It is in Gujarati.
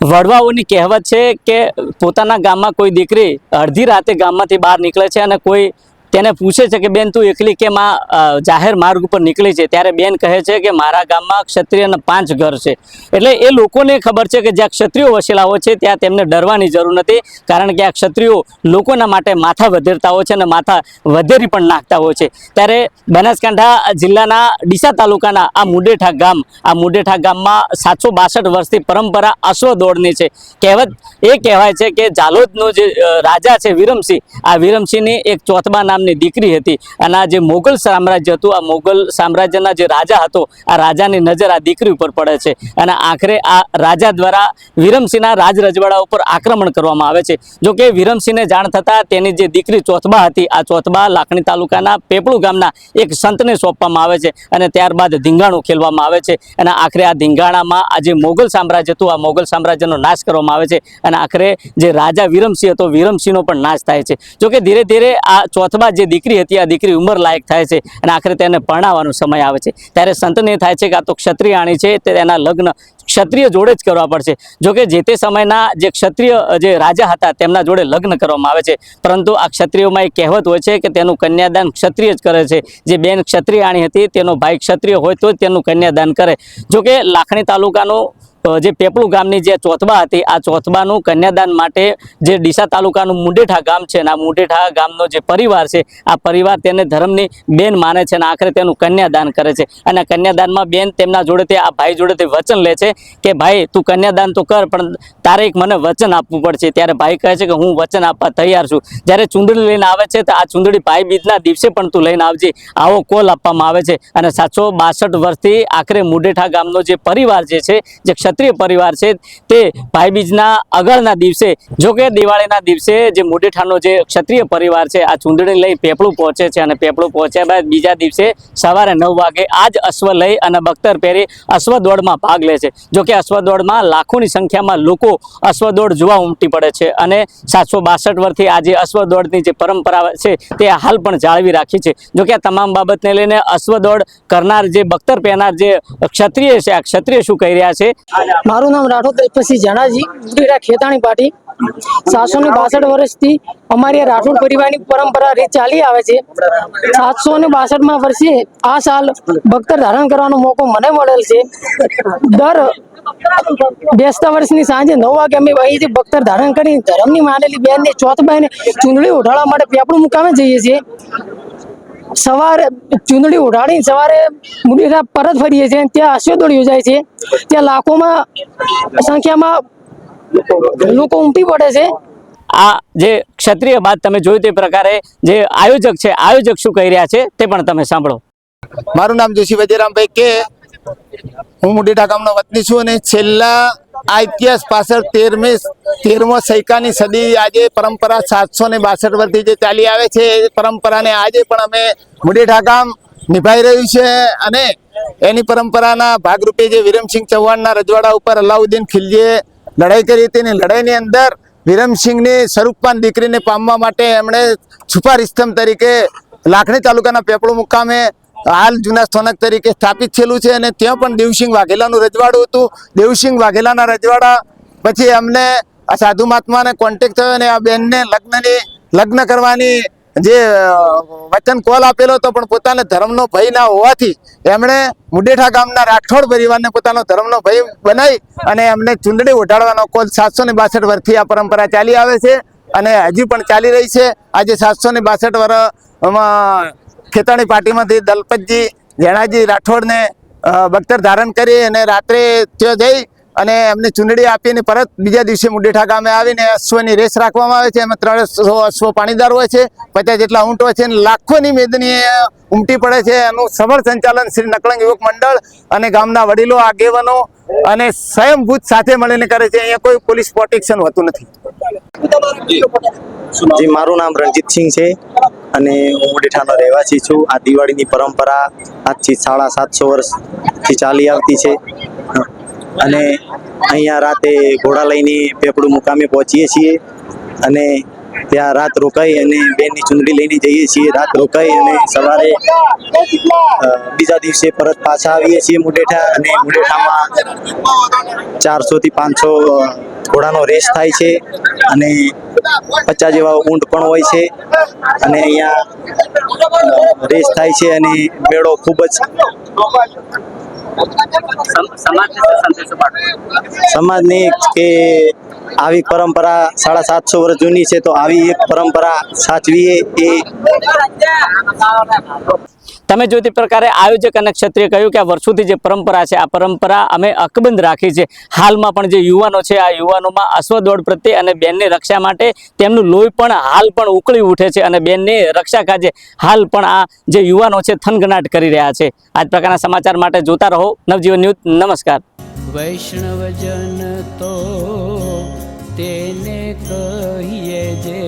વડવાઓની કહેવત છે કે પોતાના ગામમાં કોઈ દીકરી અડધી રાતે ગામમાંથી બહાર નીકળે છે અને કોઈ તેને પૂછે છે કે, બેન, તું એકલી કેમ આ જાહેર માર્ગ ઉપર નીકળી છે? ત્યારે બેન કહે છે કે, મારા ગામમાં ક્ષત્રિયના પાંચ ઘર છે. એટલે એ લોકોને ખબર છે કે જ્યાં ક્ષત્રિયો વસેલા હોય છે, ત્યાં તેમને ડરવાની જરૂર નથી, કારણ કે આ ક્ષત્રિયો લોકોના માટે માથા વધેરતા હોય છે અને માથા વધેરી પણ નાખતા હોય છે. ત્યારે બનાસકાંઠા જિલ્લાના ડીસા તાલુકાના આ મુડેઠા ગામ, આ મુડેઠા ગામમાં સાતસો બાસઠ વર્ષથી પરંપરા અશ્વ દોડની છે. કહેવત એ કહેવાય છે કે, જાલોદનો જે રાજા છે વિરમસિંહ, આ વિરમસિંહની એક ચોથબા નામની દીકરી હતી. અને આ જે મોગલ સામ્રાજ્ય હતું, આ મોગલ સામ્રાજ્યના જે રાજા હતો, આ રાજાની નજર આ દીકરી ઉપર પડે છે. અને આખરે આ રાજા દ્વારા વિરમસિંહના રાજ ઉપર આક્રમણ કરવામાં આવે છે. જો વિરમસિંહને જાણ થતાં તેની જે દીકરી ચોથબા હતી, આ ચોથબા લાખણી તાલુકાના પેપળુ ગામના એક સંતને સોંપવામાં આવે છે અને ત્યારબાદ ધીંગાણું ખેલવામાં આવે છે. અને આખરે આ ધીંગાણામાં આ જે મોગલ સામ્રાજ્ય હતું, આ મોગલ સામ્રાજ્યનો નાશ કરવામાં આવે છે. અને આખરે જે રાજા વિરમસિંહ હતો, વિરમસિંહનો પણ નાશ થાય છે. જોકે ધીરે ધીરે આ ચોથબા જે દીકરી હતી, આ દીકરી ઉંમર લાયક થાય છે અને આખરે તેને પરણાવવાનો સમય આવે છે. ત્યારે સંતને થાય છે કે આ તો ક્ષત્રિયાણી છે તેના લગ્ન ક્ષત્રિય જોડે જ કરવા પડશે. જોકે જે તે સમયના જે ક્ષત્રિય, જે રાજા હતા, તેમના જોડે લગ્ન કરવામાં આવે છે. પરંતુ આ ક્ષત્રિયોમાં એક કહેવત હોય છે કે તેનું કન્યાદાન ક્ષત્રિય જ કરે છે. જે બેન ક્ષત્રિયાણી હતી, તેનો ભાઈ ક્ષત્રિય હોય તો જ તેનું કન્યાદાન કરે. જો કે લાખણી તાલુકાનું જે પેપલું ગામની જે ચોથબા હતી, આ ચોથબાનું કન્યાદાન માટે જે ડીસા તાલુકાનું મુંડેઠા ગામ છે અને આ મુંડેઠા ગામનો જે પરિવાર છે, આ પરિવાર તેને ધર્મની બેન માને છે અને આખરે તેનું કન્યાદાન કરે છે. અને કન્યાદાનમાં બેન તેમના જોડેથી આ ભાઈ જોડેથી વચન લે છે કે, ભાઈ, તું કન્યાદાન તો કર, પણ તારે એક મને વચન આપવું પડશે. ત્યારે ભાઈ કહે છે કે, હું વચન આપવા તૈયાર છું. જ્યારે ચૂંટણી લઈને આવે છે, તો આ ચૂંટણી ભાઈ બીજના દિવસે પણ તું લઈને આવજે. આવો કોલ આપવામાં આવે છે. અને સાતસો બાસઠ વર્ષથી આખરે મુંડેઠા ગામનો જે પરિવાર જે છે, જે ક્ષત્રિય પરિવાર છે તે ભાઈબીજના આગળના દિવસે, જો કે દિવાળીના દિવસે જે મુંડેઠાનો જે ક્ષત્રિય પરિવાર છે, આ ચૂંટણી લઈ પેપળું પહોંચે છે અને પેપળું પહોંચ્યા બાદ બીજા દિવસે સવારે નવ વાગે આ જ અશ્વ લઈ અને બખ્તર પહેરી અશ્વદોડમાં ભાગ લે છે. જો કે અશ્વદોડમાં લાખોની સંખ્યામાં લોકો અશ્વદોડ જોવા ઉમટી પડે છે અને સાતસો બાસઠ વર્ષથી આ જે અશ્વદોડની જે પરંપરા છે તે હાલ પણ જાળવી રાખી છે. જો કે આ તમામ બાબતને લઈને અશ્વદોડ કરનાર જે બખ્તર પહેરનાર જે ક્ષત્રિય છે, આ ક્ષત્રિય શું કહી રહ્યા છે? મારું નામ રાઠોડ પછી જણાજી ઉડીરા ખેતાણી પાટી. સાતસો ને બાસઠ વર્ષથી અમારી રાઠોડ પરિવારની પરંપરા રીત ચાલી આવે છે. સાતસો ને બાસઠમાં વર્ષે આ સાલ ભક્તર ધારણ કરવાનો મોકો મને મળેલ છે. દર બેસતા વર્ષની સાંજે નવ વાગે અમે અહીંથી ભક્તર ધારણ કરી ધર્મની માનેલી બેનને બહેને ચૂંટણી ઉઠાડવા માટે પેપડું મુકામે જઈએ છીએ. સવારે ચૂંદડી ઉડાડીને સવારે મુડીરા પરત ફરીએ છીએ ત્યાં અશ્વદોડ યોજાય છે. ત્યાં લાખોમાં સંખ્યામાં લોકો ઉમટી પડે છે. આ જે ક્ષત્રિય બાદ તમે જોયું તે પ્રકારે જે આયોજક છે આયોજક શું કહી રહ્યા છે તે પણ તમે સાંભળો. મારું નામ જોશી વજેરામભાઈ કે હું મુડેઠા ગામનો વતની છું અને છેલ્લા આ ઇતિહાસ પાછળ તેરમી તેરમો સૈકાની સદી આજે પરંપરા સાતસો ને બાસઠ વર્ષથી જે ચાલી આવે છે એ પરંપરાને આજે પણ અમે મુડેઠા ગામ નિભાઈ રહ્યું છે અને એની પરંપરાના ભાગરૂપે જે વિરમસિંહ ચૌહાણના રજવાડા ઉપર અલાઉદ્દીન ખિલજીએ લડાઈ કરી હતી અને લડાઈની અંદર વિરમસિંહની સ્વરૂપપાન દીકરીને પામવા માટે એમણે છુપા રિસ્તમ તરીકે લાખણી તાલુકાના પેપળો મુકામે હાલ જૂના સ્થાનક તરીકે સ્થાપિત થયેલું છે અને ત્યાં પણ દેવસિંહ વાઘેલાનું રજવાડું હતું. દેવસિંહ વાઘેલાના રજવાડા પછી અમને આ સાધુ મહાત્માને કોન્ટેક થયો અને આ બેનને લગ્નની, લગ્ન કરવાની જે વચન કોલ આપેલો હતો પણ પોતાને ધર્મનો ભય ના હોવાથી એમણે મુડેઠા ગામના રાઠોડ પરિવારને પોતાનો ધર્મનો ભય બનાવી અને એમને ચૂંટણી ઉઠાડવાનો કોલ સાતસો ને બાસઠ વર્ષથી આ પરંપરા ચાલી આવે છે અને હજી પણ ચાલી રહી છે. આજે સાતસો ને બાસઠ વર્ષમાં ખેતાણી પાર્ટીમાંથી દલપતજી, જેણાજી રાઠોડને બખ્તર ધારણ કરી અને રાત્રે ત્યાં જઈ અને એમને ચૂંટણી આપીને પરત બીજા દિવસે મુડેઠા ગામે આવીને અશ્વની રેસ રાખવામાં આવે છે. એમાં ત્રણસો અશ્વ પાણીદાર હોય છે, પચાસ જેટલા ઊંટ હોય છે અને લાખોની મેદની ઉમટી પડે છે. એનું સફળ સંચાલન શ્રી નકળંગ યુવક મંડળ અને ગામના વડીલો, આગેવાનો અને સ્વયંભૂત સાથે મળીને કરે છે. અહીંયા કોઈ પોલીસ પ્રોટેક્શન હોતું નથી. મારું નામ રણજીતસિંહ છે. અને હું મુડીઠાનો રહેવાસી છું. આ દિવાળીની પરંપરા આજથી સાડા સાતસો વર્ષથી ચાલી આવતી છે. અને અહીંયા રાતે ઘોડા લઈને પેપડું મુકામે પહોંચીએ છીએ અને ત્યાં રાત રોકાઈ અને બેનની ચૂંટણી લઈને જઈએ છીએ. રાત રોકાઈ અને સવારે બીજા દિવસે પરત પાછા આવીએ છીએ મુડેઠા અને મુડેઠામાં ચારસોથી પાંચસો ઘોડાનો રેસ થાય છે. અને પચાસ જેવા ઊંટ પણ હોય છે. અને અહીંયા રેસ થાય છે અને મેળો ખૂબ જ સમાજની કે આવી પરંપરા સાડા સાતસો વર્ષ જૂની છે તો આવી એક પરંપરા સાચવીએ એ તમે જો તે પ્રકારે આયોજક અને ક્ષત્રિય કહ્યું કે આ વર્ષોથી જે પરંપરા છે, આ પરંપરા અમે અકબંધ રાખી છે. હાલમાં પણ જે યુવાનો છે, આ યુવાનોમાં અશ્વદોડ પ્રત્યે અને બેનની રક્ષા માટે તેમનું લોહી પણ હાલ પણ ઉકળી ઉઠે છે અને બેનની રક્ષા કાજે હાલ પણ આ જે યુવાનો છે થનગનાટ કરી રહ્યા છે. આ જ પ્રકારના સમાચાર માટે જોતા રહો. નવજીવન ન્યૂઝ, નમસ્કાર. વૈષ્ણવજન તો તેને કહીએ જે